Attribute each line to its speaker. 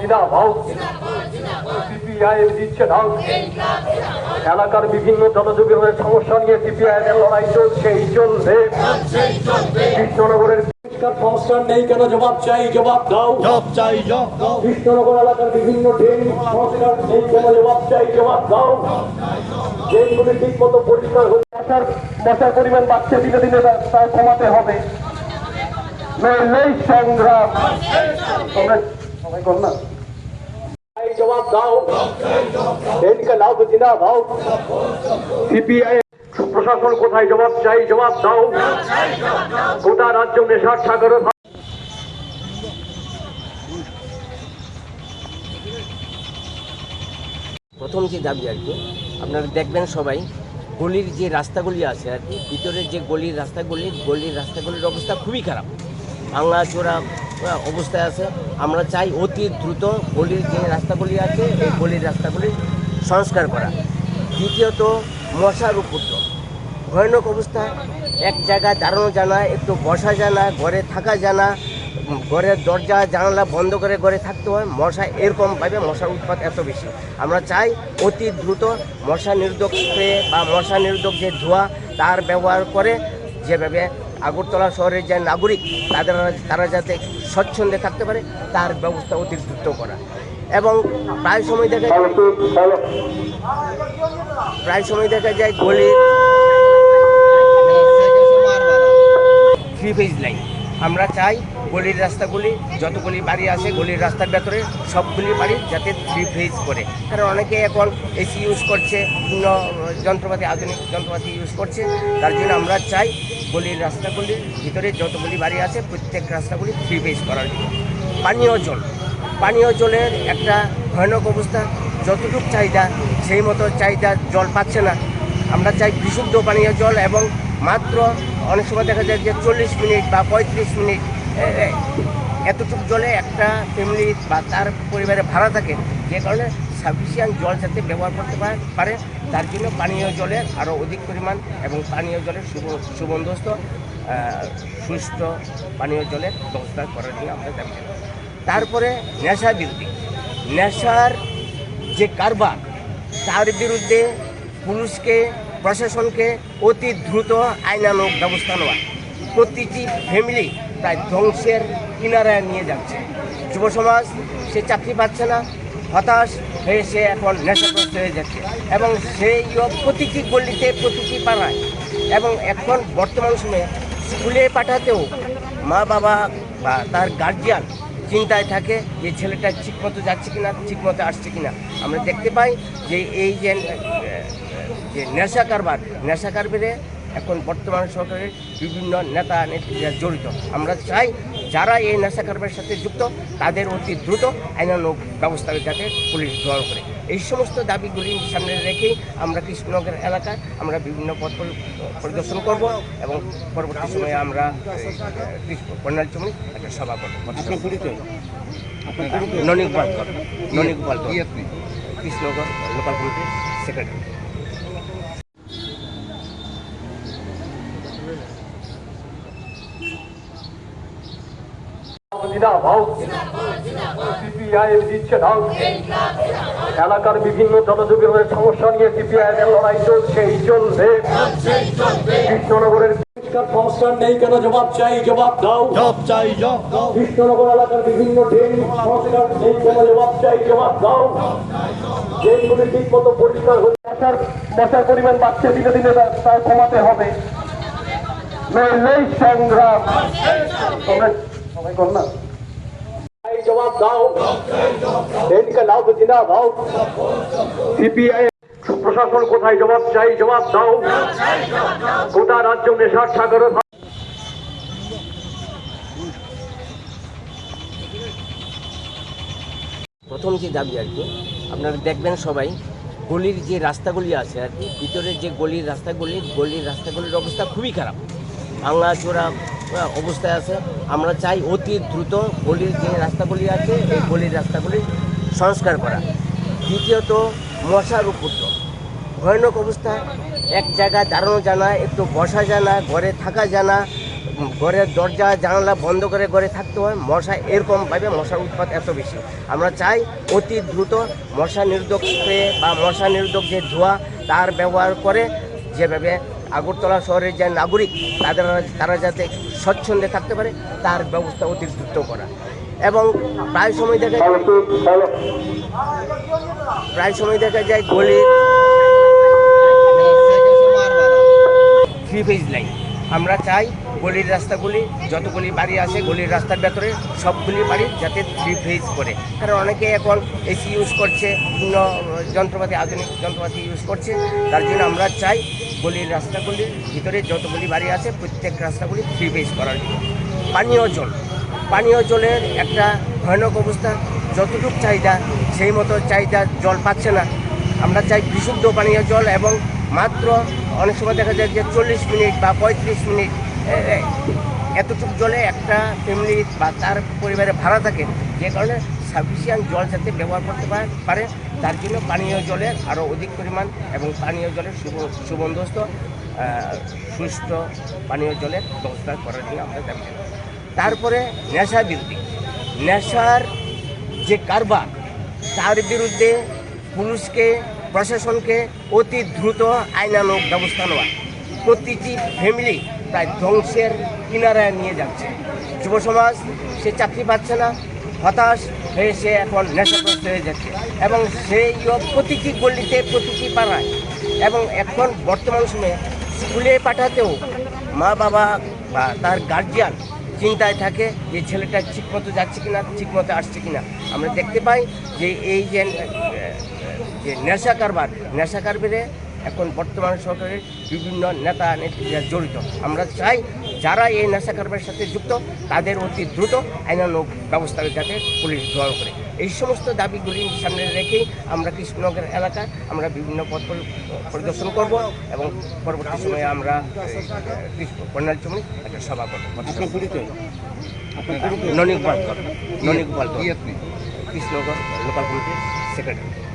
Speaker 1: জিন্দাবাদ। সিপিআইএম দিচ্ছে ঢাল। এলাকার বিভিন্ন জনযোগের সমস্যা নিয়ে সিপিআইএম এর লড়াই চলছে এই চলবে। কৃষ্ণনগরের নেই কেন? জবাব চাই জবাব দাও।
Speaker 2: জব চাই জব দাও।
Speaker 1: কৃষ্ণনগর এলাকার বিভিন্ন ড্রেন সংস্কার নেই কেন? জবাব চাই জবাব দাও। ঠিক মতো পরিষ্কার হয়ে মশার মশার পরিমাণ বাড়ছে দিনে দিনে তা- কমাতে হবে। নইলেই সংগ্রাম। তোমরা সবাই কর না? জবাব দাও লাভ জিনা দাও সিপিআই প্রশাসন কোথায় জবাব চাই জবাব দাও গোটা রাজ্য নেশার সাগরে
Speaker 3: প্রথম যে দাবি আর কি, আপনারা দেখবেন সবাই, গলির যে রাস্তাগুলি আছে আর কি, ভিতরের যে গলির রাস্তাগুলি, গলির রাস্তাগুলির অবস্থা খুবই খারাপ। ভাঙা অবস্থায় আছে। আমরা চাই অতি দ্রুত গলির যে রাস্তাগুলি আছে, এই গলির রাস্তাগুলি সংস্কার করা। দ্বিতীয়ত, মশার উপদ্রব। ভয়ানক অবস্থা। এক জায়গায় দাঁড়ানো জানা একটু বসা জানা ঘরে থাকা জানা ঘরের দরজা, জানালা বন্ধ করে ঘরে থাকতে হয়। মশা এরকমভাবে মশার উৎপাত এত বেশি। আমরা চাই অতি দ্রুত মশা নিরোধক স্প্রে বা মশা নিরোধক যে ধোঁয়া, তার ব্যবহার করে যেভাবে আগরতলা শহরের যে নাগরিক, তাদের তারা যাতে স্বচ্ছন্দে থাকতে পারে তার ব্যবস্থা অতি দ্রুত করা। এবং প্রায় সময় দেখা যায় প্রায় সময় দেখা যায় গলির থ্রি ফেজ লাইন আমরা চাই গলির রাস্তাগুলি, যতগুলি বাড়ি আছে গলির রাস্তার ভেতরে সবগুলি বাড়ি যাতে থ্রি ফেজ করে। কারণ অনেকে এখন এসি ইউজ করছে বিভিন্ন যন্ত্রপাতি, আধুনিক যন্ত্রপাতি ইউজ করছে। তার জন্য আমরা চাই গলির রাস্তাগুলির ভিতরে যতগুলি বাড়ি আছে, প্রত্যেক রাস্তাগুলি থ্রি ফেজ করার জন্য। পানীয় জল। পানীয় জলের একটা ভয়ানক অবস্থা। যতটুকু চাহিদা, সেই মতো চাহিদা জল পাচ্ছে না। আমরা চাই বিশুদ্ধ পানীয় জল এবং মাত্র অনেক সময় দেখা যায় যে চল্লিশ মিনিট বা পঁয়ত্রিশ মিনিট এতটুকু জলে একটা ফ্যামিলি বা তার পরিবারে ভাড়া থাকে, যে কারণে সাফিসিয়ান্ট জল যাতে ব্যবহার করতে পারে- তার জন্য পানীয় জলের আরও অধিক পরিমাণ এবং পানীয় জলের সুব- সুবন্দোস্ত সুস্থ পানীয় জলের ব্যবস্থা করার জন্য আমরা দাবি। তারপরে নেশা বিরোধী নেশার যে কারবার, তার বিরুদ্ধে পুলিশকে, প্রশাসনকে অতি দ্রুত আইনানুক ব্যবস্থা নেওয়া প্রতিটি ফ্যামিলি প্রায় ধ্বংসের কিনারায় নিয়ে যাচ্ছে। যুব সমাজ, সে চাকরি পাচ্ছে না, হতাশ হয়ে সে এখন নেশাগ্রস্ত হয়ে যাচ্ছে এবং সেই প্রতিটি গলিতে প্রতিটি পাড়ায় এবং এখন বর্তমান সময়ে স্কুলে পাঠাতেও মা বাবা বা তার গার্জিয়ান চিন্তায় থাকে যে ছেলেটা ঠিকমতো যাচ্ছে কিনা, ঠিকমতো আসছে কিনা। আমরা দেখতে পাই যে এই যে যে নেশা কারবার, নেশা কারবারে এখন বর্তমান সরকারের বিভিন্ন নেতা নেত্রীরা জড়িত। আমরা চাই যারা এই নেশা কারবারের সাথে যুক্ত তাদের অতি দ্রুত আইনানুক ব্যবস্থা যাতে পুলিশ গ্রহণ করে। এই সমস্ত দাবিগুলি সামনে রেখেই আমরা কৃষ্ণনগর এলাকায় আমরা বিভিন্ন পথ পরি- পরিদর্শন করব এবং পরবর্তী সময়ে আমরা কন্যাল চমনি একটা সভা করব। ননিক পালকর ননিক
Speaker 2: আপনি?
Speaker 3: কৃষ্ণনগর লোকাল কমিটির সেক্রেটারি।
Speaker 1: জিন্দাবাদ। সিপিআইএম দিচ্ছে ঢাল এলাকার বিভিন্ন জনযোগের সমস্যা নিয়ে সিপিআইএম এর লড়াই চলছে এই চলবে কৃষ্ণনগরের সংস্কার নেই কেন? জবাব চাই জবাব দাও।
Speaker 2: জব চাই জব দাও।
Speaker 1: কৃষ্ণনগর এলাকার বিভিন্ন ড্রেন সংস্কার নেই কেন? জবাব চাই জবাব দাও। ড্রেনগুলি ঠিক মতো পরিষ্কার হয়ে মশার মশার পরিমাণ বাড়ছে দিনে দিনে কমাতে হবে। নইলেই সংগ্রাম। তোমরা জবাব দাও। ড্রেনকে লাভ জিনা দাও সিপিআই প্রশাসন কোথায় জবাব চাই? জবাব দাও। গোটা রাজ্য নেশার সাগরে
Speaker 3: প্রথম যে দাবি আর কি, আপনারা দেখবেন সবাই, গলির যে রাস্তাগুলি আছে আর কি, ভিতরের যে গলির রাস্তাগুলি, গলির রাস্তাগুলির অবস্থা খুবই খারাপ। ভাঙা চোরা অবস্থায় আছে। আমরা চাই অতি দ্রুত গলির যে রাস্তাগুলি আছে, এই গলির রাস্তাগুলি সংস্কার করা। দ্বিতীয়ত, মশার উপদ্রব। ভয়ানক অবস্থা। এক জায়গায় দাঁড়ানো জানা একটু বসা জানা ঘরে থাকা জানা ঘরের দরজা, জানালা বন্ধ করে ঘরে থাকতে হয়। মশা এরকমভাবে মশার উৎপাত এত বেশি। আমরা চাই অতি দ্রুত মশা নিরোধক স্প্রে বা মশা নিরোধক যে ধোঁয়া, তার ব্যবহার করে যেভাবে আগরতলা শহরের যে নাগরিক, তাদের তারা যাতে স্বচ্ছন্দে থাকতে পারে তার ব্যবস্থা অতি দ্রুত করা। এবং প্রায় সময় দেখা যায় প্রায় সময় দেখা যায় গলি থ্রি ফেজ লাইন আমরা চাই গলির রাস্তাগুলি, যতগুলি বাড়ি আছে গলির রাস্তার ভেতরে সবগুলি বাড়ি যাতে থ্রি করে। কারণ অনেকে এখন এসি ইউজ করছে বিভিন্ন যন্ত্রপাতি, আধুনিক যন্ত্রপাতি ইউজ করছে। তার জন্য আমরা চাই গলির রাস্তাগুলির ভিতরে যতগুলি বাড়ি আছে, প্রত্যেক রাস্তাগুলি থ্রি করার জন্য। পানীয় জল। পানীয় জলের একটা ভয়ানক অবস্থা। যতটুকু চাহিদা, সেই মতো চাহিদা জল পাচ্ছে না। আমরা চাই বিশুদ্ধ পানীয় জল এবং মাত্র অনেক সময় দেখা যায় যে চল্লিশ মিনিট বা পঁয়ত্রিশ মিনিট এতটুকু জলে একটা ফ্যামিলি বা তার পরিবারে ভাড়া থাকে, যে কারণে সাফিসিয়ান্ট জল যাতে ব্যবহার করতে পারে- তার জন্য পানীয় জলের আরও অধিক পরিমাণ এবং পানীয় জলের সুব- সুবন্দোস্ত সুস্থ পানীয় জলের ব্যবস্থা করার জন্য আমরা দাবি তারপরে নেশা বৃদ্ধি নেশার যে কারবার, তার বিরুদ্ধে পুলিশকে, প্রশাসনকে অতি দ্রুত আইনানুক ব্যবস্থা নেওয়া। প্রতিটি ফ্যামিলি প্রায় ধ্বংসের কিনারায় নিয়ে যাচ্ছে। যুব সমাজ, সে চাকরি পাচ্ছে না, হতাশ হয়ে সে এখন নেশাগ্রস্ত হয়ে যাচ্ছে এবং সেই প্রতিটি গলিতে প্রতিটি পাড়ায় এবং এখন বর্তমান সময়ে স্কুলে পাঠাতেও মা বাবা বা তার গার্জিয়ান চিন্তায় থাকে যে ছেলেটা ঠিকমতো যাচ্ছে কিনা, ঠিকমতো আসছে কিনা। আমরা দেখতে পাই যে এই যে নেশা কারবার, নেশা কারবারে এখন বর্তমান সরকারের বিভিন্ন নেতা নেত্রীরা জড়িত। আমরা চাই যারা এই নেশা কারবারের সাথে যুক্ত তাদের অতি দ্রুত আইনানুক ব্যবস্থা যাতে পুলিশ গ্রহণ করে। এই সমস্ত দাবিগুলি সামনে রেখেই আমরা কৃষ্ণনগর এলাকায় আমরা বিভিন্ন পথ পরি- পরিদর্শন করব এবং পরবর্তী সময়ে আমরা কন্যাল চমনি একটা সভা করব। ননিক পাল ননিক পাল কৃষ্ণনগর লোকাল কমিটির সেক্রেটারি।